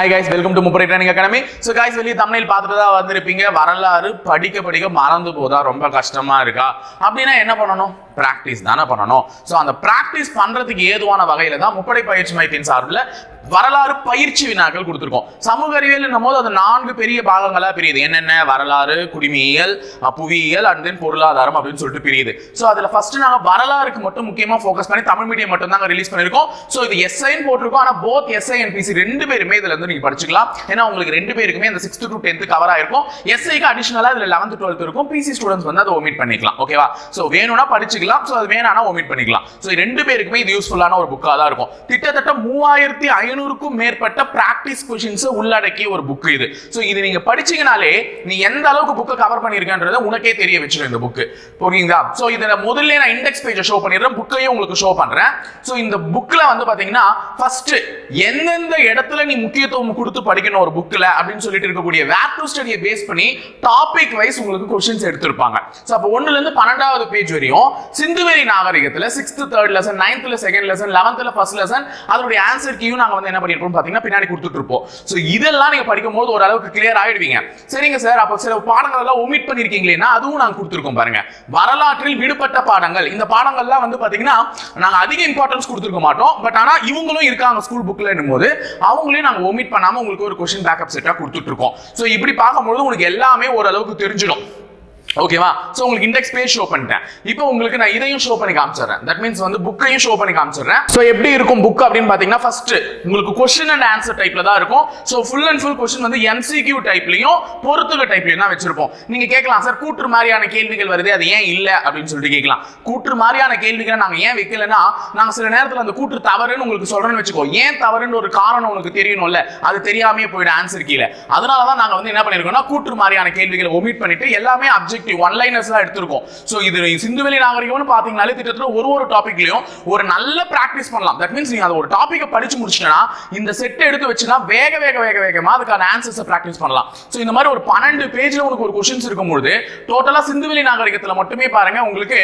Hi guys welcome to முப்பரை training academy so guys வெளியே தமிழில் பார்த்துட்டு தான் வந்திருப்பீங்க. வரலாறு படிக்க படிக்க மறந்து போதா? ரொம்ப கஷ்டமா இருக்கா? அப்படின்னா என்ன பண்ணணும்? பிராக்டிஸ் தானே பண்ணணும். ஸோ அந்த ப்ராக்டிஸ் பண்றதுக்கு ஏதுவான வகையில் தான் முப்படை பயிற்சி மையத்தின் சார்பில் வரலாறு பயிற்சி வினாக்கள் கொடுத்துருக்கோம். சமூக அறிவியல் போது அது நான்கு பெரிய பாகங்களாக பிரியுது. என்னென்ன? வரலாறு குடிமையியல் புவியியல் அண்ட் தென் பொருளாதாரம் அப்படின்னு சொல்லிட்டு பிரியுது. ஸோ அதில் ஃபர்ஸ்ட் நாங்கள் வரலாறுக்கு மட்டும் முக்கியமாக ஃபோக்கஸ் பண்ணி தமிழ் மீடியம் மட்டும் தான் ரிலீஸ் பண்ணிருக்கோம் ஸோ இது எஸ்ஐன்னு போட்டிருக்கோம். ஆனால் போத் எஸ்ஐ அண்ட் பிசி ரெண்டு பேருமே இதில் இருந்து நீங்க படிச்சுக்கலாம். ஏன்னா உங்களுக்கு ரெண்டு பேருக்குமே அந்த சிக்ஸ்த் டு டென்த்து கவர் ஆயிருக்கும். எஸ்ஐக்கு அடிஷனலாக இதில் லெவன்த் டுவெல்த் இருக்கும். பிசி ஸ்டூடெண்ட்ஸ் வந்து அதை ஒமிட் பண்ணிக்கலாம். ஓகேவா ஸோ வேணும்னா படிச்சுக்கலாம். ஸோ அது வேணாம்னா ஒமிட் பண்ணிக்கலாம். ஸோ ரெண்டு பேருக்குமே இது யூஸ்ஃபுல்லான ஒரு புக்காக தான் இருக்கும். கிட்டத்தட்ட மூவாயிரத்தி ஐநூறுக்கும் மேற்பட்ட ப்ராக்டிஸ் கொஷின்ஸை உள்ளடக்கிய ஒரு புக் இது. ஸோ இது நீங்கள் படிச்சீங்கனாலே நீ எந்த அளவுக்கு புக்கை கவர் பண்ணியிருக்கன்றத உனக்கே தெரிய வச்சிடும் இந்த புக்கு புரியுங்களா ஸோ இதில் முதல்ல நான் இண்டெக்ஸ் பேஜை ஷோ பண்ணிடுறேன். புக்கையும் உங்களுக்கு ஷோ பண்ணுறேன் ஸோ இந்த புக்கில் வந்து பார்த்தீங்கன்னா ஃபர்ஸ்ட் எந்தெந்த இடத்துல நீ முக்கியத்துவம் கொடுத்து படிக்கணும் ஒரு புக்கில் அப்படின்னு சொல்லிட்டு இருக்கக்கூடிய வேர் ஸ்டடியை பேஸ் பண்ணி டாபிக் வைஸ் உங்களுக்கு கொஸ்டின்ஸ் எடுத்திருப்பாங்க. ஸோ அப்போ ஒன்றுலேருந்து பன்னெண்டாவது பேஜ் வரையும் சிந்துவெளி நாகரிகத்தில் சிக்ஸ்த் தேர்ட் லெசன் நைன்த்தில் செகண்ட் லெசன் லெவன்த்தில் ஃபர்ஸ்ட் லெசன் அதனுடைய ஆன்சர் கீயும் நாங்கள் வந்து என்ன பண்ணிருப்போம் பார்த்தீங்கன்னா பின்னாடி கொடுத்துட்டு இருப்போம் ஸோ இதெல்லாம் நீங்கள் படிக்கும் போது ஓரளவுக்கு கிளியர் ஆகிடுவீங்க சரிங்க சார் அப்போ சில பாடங்கள் எல்லாம் ஒமிட் பண்ணியிருக்கீங்களேனா அதுவும் நாங்கள் கொடுத்துருக்கோம் பாருங்க. வரலாற்றில் விடுபட்ட பாடங்கள். இந்த பாடங்கள்லாம் வந்து பார்த்தீங்கன்னா நாங்கள் அதிக இம்பார்ட்டன்ஸ் கொடுத்துருக்க மாட்டோம். பட் ஆனால் இவங்களும் இருக்காங்க ஸ்கூல் புக்கில் போது அவங்களையும் நாங்கள் ஒமிட் பண்ணாமல் உங்களுக்கு ஒரு கொஸ்டின் பேக்கப் செட்டாக கொடுத்துட்டு இருக்கோம் ஸோ இப்படி பார்க்கும்போது உங்களுக்கு எல்லாமே ஓரளவுக்கு தெரிஞ்சிடும். ஓகேவா சோ உங்களுக்கு இண்டெக்ஸ் பேஜ் ஷோ பண்ணிட்டேன். இப்போ உங்களுக்கு நான் இதையும் ஷோ பண்ணி காமிச்சிடுறேன். தட் மீன்ஸ் வந்து புக்கையும் ஷோ பண்ணி காமிச்சிடுறேன். சோ எப்படி இருக்கும் புக் அப்படின்னு பாத்தீங்கன்னா ஃபர்ஸ்ட் உங்களுக்கு கொஸ்டின் அண்ட் ஆன்சர் டைப்ல தான் இருக்கும். So full and full question வந்து எம்சிக்யூ டைப்லயும் பொறுத்துக டைப்லயும் தான் வச்சிருப்போம். நீங்க கேட்கலாம் சார் கூற்று மாதிரியான கேள்விகள் வருது அது ஏன் இல்ல? அப்படின்னு சொல்லிட்டு கேட்கலாம். கூற்று மாதிரியான கேள்விகளை நாங்க ஏன் வைக்கலன்னா நாங்க சில நேரத்துல அந்த கூற்று தவறுன்னு உங்களுக்கு சொல்றேன்னு வச்சுக்கோ. ஏன் தவறுன்னு ஒரு காரணம் உனக்கு தெரியணும்ல அது தெரியாமே போயிடும் ஆன்சர் கீழே. அதனால தான் நாங்க வந்து என்ன பண்ணிருக்கோம்னா கூற்று மாதிரியான கேள்விகளை ஒமிட் பண்ணிட்டு எல்லாமே அப்ஜெக்ட் அப்ஜெக்டிவ் ஒன் லைனர்ஸ் தான் எடுத்திருக்கோம். ஸோ இது சிந்துவெளி நாகரிகம்னு பாத்தீங்கன்னாலே திட்டத்தில் ஒரு ஒரு டாபிக்லயும் ஒரு நல்ல ப்ராக்டிஸ் பண்ணலாம். தட் மீன்ஸ் நீங்கள் அதை ஒரு டாப்பிக்கை படிச்சு முடிச்சிட்டனா இந்த செட்டை எடுத்து வச்சுனா வேக வேக வேக வேகமாக அதுக்கான ஆன்சர்ஸை ப்ராக்டிஸ் பண்ணலாம். ஸோ இந்த மாதிரி ஒரு பன்னெண்டு பேஜில் உங்களுக்கு ஒரு கொஷின்ஸ் இருக்கும்பொழுது டோட்டலாக சிந்துவெளி நாகரிகத்தில் மட்டுமே பாருங்க உங்களுக்கு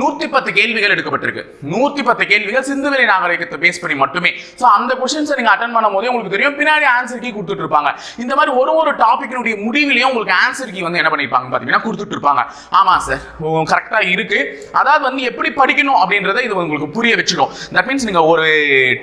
நூற்றி பத்து கேள்விகள் எடுக்கப்பட்டிருக்கு. நூற்றி பத்து கேள்விகள் சிந்துவெளி நாகரிகத்தை பேஸ் பண்ணி மட்டுமே. ஸோ அந்த கொஷின்ஸை நீங்கள் அட்டன் பண்ணும் போதே உங்களுக்கு தெரியும். பின்னாடி ஆன்சர் கீ கொடுத்துட்டு இருப்பாங்க. இந்த மாதிரி ஒரு ஒரு டாப்பிக்கினுடைய முடிவிலையும் உங்களுக்கு ஆன்சர் கீ வந்து என்ன பண்ணிருப்பாங்க கொடுத்து கொடுத்துட்டு இருப்பாங்க ஆமா சார் கரெக்டா இருக்கு. அதாவது வந்து எப்படி படிக்கணும் அப்படின்றத இது உங்களுக்கு புரிய வச்சுக்கும். தட் மீன்ஸ் நீங்க ஒரு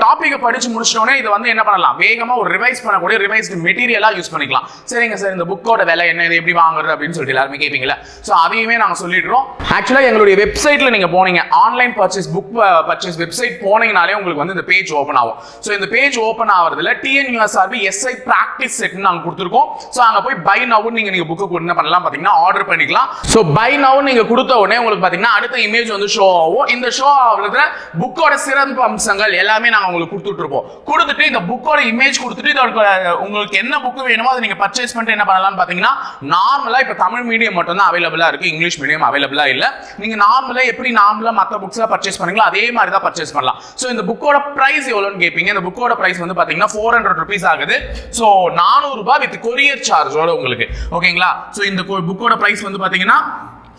டாப்பிக்கை படிச்சு முடிச்சிட்டோன்னே இதை வந்து என்ன பண்ணலாம்? வேகமா ஒரு ரிவைஸ் பண்ணக்கூடிய ரிவைஸ்டு மெட்டீரியலா யூஸ் பண்ணிக்கலாம். சரிங்க சார் இந்த புக்கோட விலை என்ன? இது எப்படி வாங்குறது? அப்படின்னு சொல்லிட்டு எல்லாருமே கேட்பீங்களா ஸோ அதையுமே நாங்க சொல்லிடுறோம். ஆக்சுவலா எங்களுடைய வெப்சைட்ல நீங்க போனீங்க. Online purchase book purchase website போனீங்கனாலே உங்களுக்கு வந்து இந்த பேஜ் ஓப்பன் ஆகும். ஸோ இந்த பேஜ் ஓப்பன் ஆகிறதுல டிஎன்யூஎஸ்ஆர்பி எஸ்ஐ ப்ராக்டிஸ் செட் நாங்க கொடுத்துருக்கோம். ஸோ அங்க போய் பை நவுன்னு நீங்கள் நீங்க புக்கு என்ன பண்ணலாம்? பாத்தீங்கன்னா ஆர்டர் பண்ணிக்கலாம். ஸோ பை நவு நீங்க கொடுத்த உடனே உங்களுக்கு பாத்தீங்கன்னா அடுத்த இமேஜ் வந்து ஷோ ஆகும். இந்த ஷோ ஆகுறதுல புக்கோட சிறப்பு அம்சங்கள் எல்லாமே நாங்கள் உங்களுக்கு கொடுத்துட்டு இருப்போம் கொடுத்துட்டு இந்த புக்கோட இமேஜ் கொடுத்துட்டு இதோட உங்களுக்கு என்ன புக் வேணுமோ அதை நீங்கள் பர்ச்சேஸ் பண்ணிட்டு என்ன பண்ணலாம்னு பாத்தீங்கன்னா நார்மலாக இப்போ தமிழ் மீடியம் மட்டும் தான் அவைலபிளா இருக்கு. இங்கிலீஷ் மீடியம் அவைலபிளா இல்லை. நீங்க நார்மலாக எப்படி நார்மலாக மற்ற புக்ஸ்லாம் பர்ச்சேஸ் பண்ணீங்களோ அதே மாதிரி தான் பர்ச்சேஸ் பண்ணலாம். ஸோ இந்த புக்கோட ப்ரைஸ் எவ்வளோன்னு கேட்பீங்க இந்த புக்கோட ப்ரைஸ் வந்து பார்த்தீங்கன்னா ஃபோர் ஹண்ட்ரட் ருபீஸ் ஆகுது. ஸோ நானூறு ரூபாய் வித் கொரியர் சார்ஜோட உங்களுக்கு. ஓகேங்களா ஸோ இந்த புக்கோட பிரைஸ் வந்து பாத்தீங்கன்னா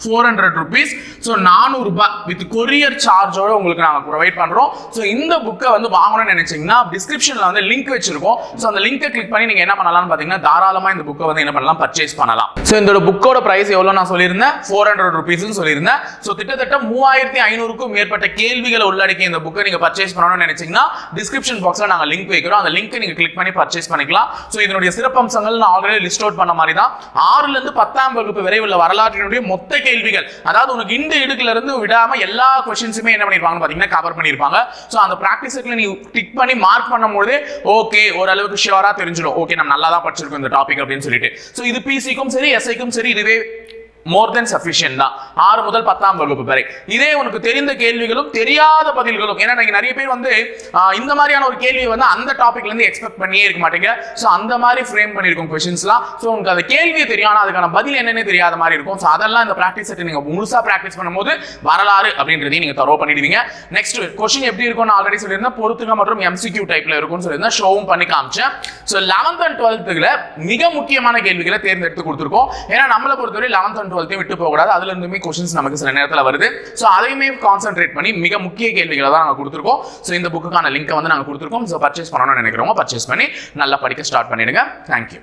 ஃபோர் ஹண்ட்ரட் ருபீஸ் ஸோ நானூறுபா வித் கொரியர் சார்ஜோட உங்களுக்கு நாங்கள் ப்ரொவைட் பண்ணுறோம் ஸோ இந்த புக்கை வந்து வாங்கணும்னு நினைச்சிங்கன்னா டிஸ்கிரிப்ஷனில் வந்து லிங்க் வச்சிருக்கோம். ஸோ அந்த லிங்கை கிளிக் பண்ணி நீங்கள் என்ன பண்ணலாம்னு பார்த்தீங்கன்னா தாராளமாக இந்த புக்கை வந்து என்ன பண்ணலாம் பர்ச்சேஸ் பண்ணலாம். ஸோ இந்த புக்கோட ப்ரைஸ் எவ்வளோ நான் சொல்லியிருந்தேன். ஃபோர் ஹண்ட்ரட் ருபீஸ்னு சொல்லியிருந்தேன். ஸோ கிட்டத்தட்ட மூவாயிரத்தி ஐநூறுக்கும் மேற்பட்ட கேள்விகளை உள்ளடக்கிய இந்த புக்கை நீங்கள் பர்ச்சேஸ் பண்ணணும்னு நினைச்சீங்கன்னா டிஸ்கிரிப்ஷன் பாக்ஸில் நாங்கள் லிங்க் வைக்கிறோம். அந்த லிங்க்கை நீங்கள் கிளிக் பண்ணி பர்ச்சேஸ் பண்ணிக்கலாம். ஸோ இதனுடைய சிறப்பம்சங்கள் நான் ஆல்ரெடி லிஸ்ட் அவுட் பண்ண மாதிரி தான் ஆறுலேருந்து பத்தாம் வகுப்பு வரை உள்ள வரலாற்றினுடைய மொத்த கேள்விகள். அதாவது உனக்கு இந்த இடுக்குல இருந்து விடாம எல்லா கொஸ்டின்ஸுமே என்ன பண்ணிருப்பாங்க பாத்தீங்கன்னா கவர் பண்ணிருப்பாங்க. சோ அந்த ப்ராக்டிஸ்ல நீ டிக் பண்ணி மார்க் பண்ணும்போது ஓகே ஓரளவுக்கு ஷியோரா தெரிஞ்சிடும். ஓகே நம்ம நல்லா தான் படிச்சிருக்கோம் இந்த டாபிக் அப்படின்னு சொல்லிட்டு. சோ இது பிசிக்கும் சரி எஸ்ஐக்கும் சரி இதுவே மோர் தென் சஃபிஷியன் தான். ஆறு முதல் பத்தாம் வகுப்பு வரை. இதே உனக்கு தெரிந்த கேள்விகளும் தெரியாத பதில்களும். ஏன்னா நிறைய பேர் வந்து இந்த மாதிரியான ஒரு கேள்வி வந்து அந்த டாபிக்ல இருந்து எக்ஸ்பெக்ட் பண்ணியே இருக்க மாட்டீங்க. ஸோ அந்த மாதிரி ஃப்ரேம் பண்ணியிருக்கும் கொஸ்டின்ஸ்லாம் ஸோ உங்களுக்கு அந்த கேள்வியை தெரியும். ஆனால் அதுக்கான பதில் என்னன்னு தெரியாத மாதிரி இருக்கும். ஸோ அதெல்லாம் இந்த ப்ராக்டிஸ் செட்டு நீங்க முழுசா ப்ராக்டிஸ் பண்ணும்போது வரலாறு அப்படின்றதையும் நீங்க தரோ பண்ணிடுவீங்க. நெக்ஸ்ட் கொஸ்டின் எப்படி இருக்கும்னு ஆல்ரெடி சொல்லியிருந்தேன். பொறுத்துக மற்றும் எம்சிக்யூ டைப்ல இருக்கும்னு சொல்லியிருந்தேன். ஷோவும் பண்ணி காமிச்சேன். ஸோ லெவன்த் அண்ட் டுவெல்த்துல மிக முக்கியமான கேள்விகளை தேர்ந்தெடுத்து கொடுத்துருக்கோம். ஏன்னா நம்மளை பொறுத்தவரை லெவன்த் அண்ட் டுவெல்த்தையும் விட்டு போகக்கூடாது. அதுல இருந்துமே கொஸ்டின்ஸ் நமக்கு சில நேரத்தில் வருது. ஸோ அதையுமே கான்சென்ட்ரேட் பண்ணி மிக முக்கிய கேள்விகளை தான் நாங்கள் கொடுத்துருக்கோம். ஸோ இந்த புக்குக்கான லிங்கை வந்து நாங்கள் கொடுத்துருக்கோம். ஸோ பர்ச்சேஸ் பண்ணணும்னு நினைக்கிறவங்க பர்ச்சேஸ் பண்ணி நல்லா படிக்க ஸ்டார்ட் பண்ணிடுங்க. தேங்க்யூ